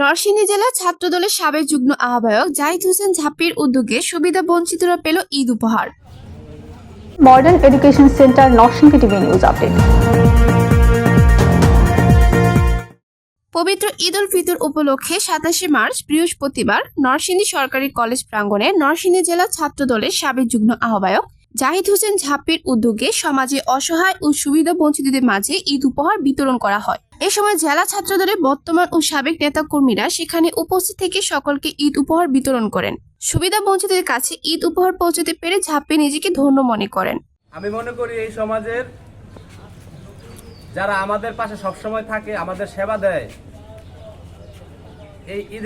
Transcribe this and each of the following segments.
নরসিংদী জেলা ছাত্রদলের সাবেক যুগ্ম আহ্বায়ক জাহিদ হোসেন ঝাপ্পির উদ্যোগে সুবিধা বঞ্চিতরা পেল ঈদ উপহার। Modern education centre Narsingdi TV news update. পবিত্র ঈদ উল ফিতর উপলক্ষে সাতাশে মার্চ বৃহস্পতিবার নরসিংদী সরকারি কলেজ প্রাঙ্গণে নরসিংদী জেলা ছাত্রদলের সাবেক যুগ্ম আহ্বায়ক জাহিদ হোসেন ঝাপ্পির উদ্যোগে সমাজে অসহায় ও সুবিধা বঞ্চিতদের মাঝে ঈদ উপহার বিতরণ করা হয়। এ সময় জেলা ছাত্রদলের বর্তমান ও সাবেক নেতাকর্মীরা সেখানে উপস্থিত থেকে সকলকে ঈদ উপহার বিতরণ করেন। সুবিধা বঞ্চিতদের কাছে ঈদ উপহার পৌঁছতে পেরে ঝাপ্পি নিজেকে ধন্য মনে করেন। আমি মনে করি এই সমাজের যারা আমাদের পাশে সবসময় থাকে, আমাদের সেবা দেয়, এই ঈদ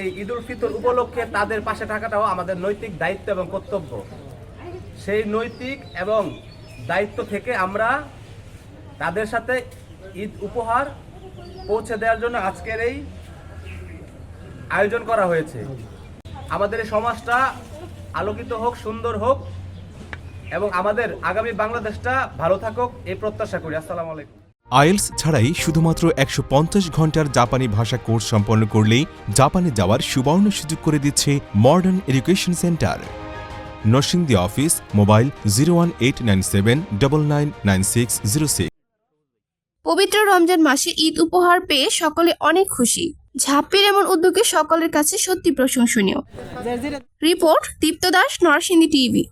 এই ঈদ উল ফিতর উপলক্ষে তাদের পাশে থাকাটাও আমাদের নৈতিক দায়িত্ব এবং কর্তব্য। সেই নৈতিক এবং দায়িত্ব থেকে আমরা তাদের সাথে ঈদ উপহার পৌঁছে দেওয়ার জন্য আজকের এই আয়োজন করা হয়েছে। আমাদের এই সমাজটা আলোকিত হোক, সুন্দর হোক এবং আমাদের আগামী বাংলাদেশটা ভালো থাকুক, এই প্রত্যাশা করি। আসসালামু আলাইকুম। আইএলস ছাড়াই শুধুমাত্র একশো পঞ্চাশ ঘণ্টার জাপানি ভাষা কোর্স সম্পন্ন করলেই জাপানে যাওয়ার সুবর্ণ সুযোগ করে দিচ্ছে modern education centre Narsingdi office mobile zero one eight nine seven double nine nine six zero six পবিত্র রমজান মাসে ঈদ উপহার পেয়ে সকলে অনেক খুশি। ঝাপির এমন উদ্যোগে সকলের কাছে সত্যি প্রশংসনীয়। Report Dipto Das Narsingdi TV.